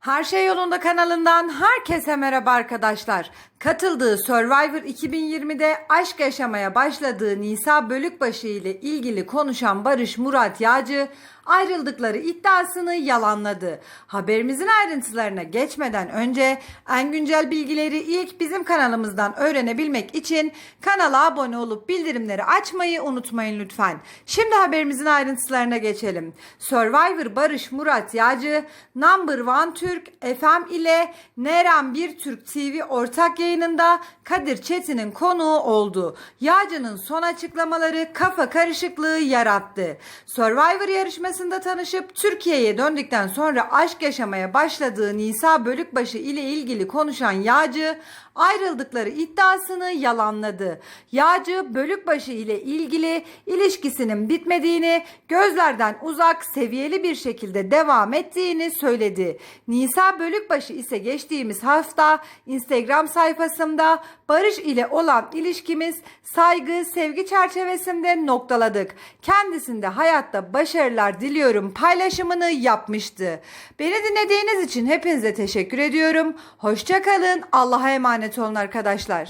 Her Şey Yolunda kanalından herkese merhaba arkadaşlar. Katıldığı Survivor 2020'de aşk yaşamaya başladığı Nisa Bölükbaşı ile ilgili konuşan Barış Murat Yağcı ayrıldıkları iddiasını yalanladı. Haberimizin ayrıntılarına geçmeden önce en güncel bilgileri ilk bizim kanalımızdan öğrenebilmek için kanala abone olup bildirimleri açmayı unutmayın lütfen. Şimdi haberimizin ayrıntılarına geçelim. Survivor Barış Murat Yağcı Number One Türk FM ile Neren Bir Türk TV ortak yayınında Kadir Çetin'in konuğu oldu. Yağcı'nın son açıklamaları kafa karışıklığı yarattı. Survivor yarışmasında tanışıp Türkiye'ye döndükten sonra aşk yaşamaya başladığı Nisa Bölükbaşı ile ilgili konuşan Yağcı ayrıldıkları iddiasını yalanladı. Yağcı Bölükbaşı ile ilgili ilişkisinin bitmediğini, gözlerden uzak seviyeli bir şekilde devam ettiğini söyledi. Nisa Bölükbaşı ise geçtiğimiz hafta Instagram sayfasında Barış ile olan ilişkimiz saygı, sevgi çerçevesinde noktaladık. Kendisinde hayatta başarılar diliyorum paylaşımını yapmıştı. Beni dinlediğiniz için hepinize teşekkür ediyorum. Hoşçakalın. Allah'a emanet olun arkadaşlar.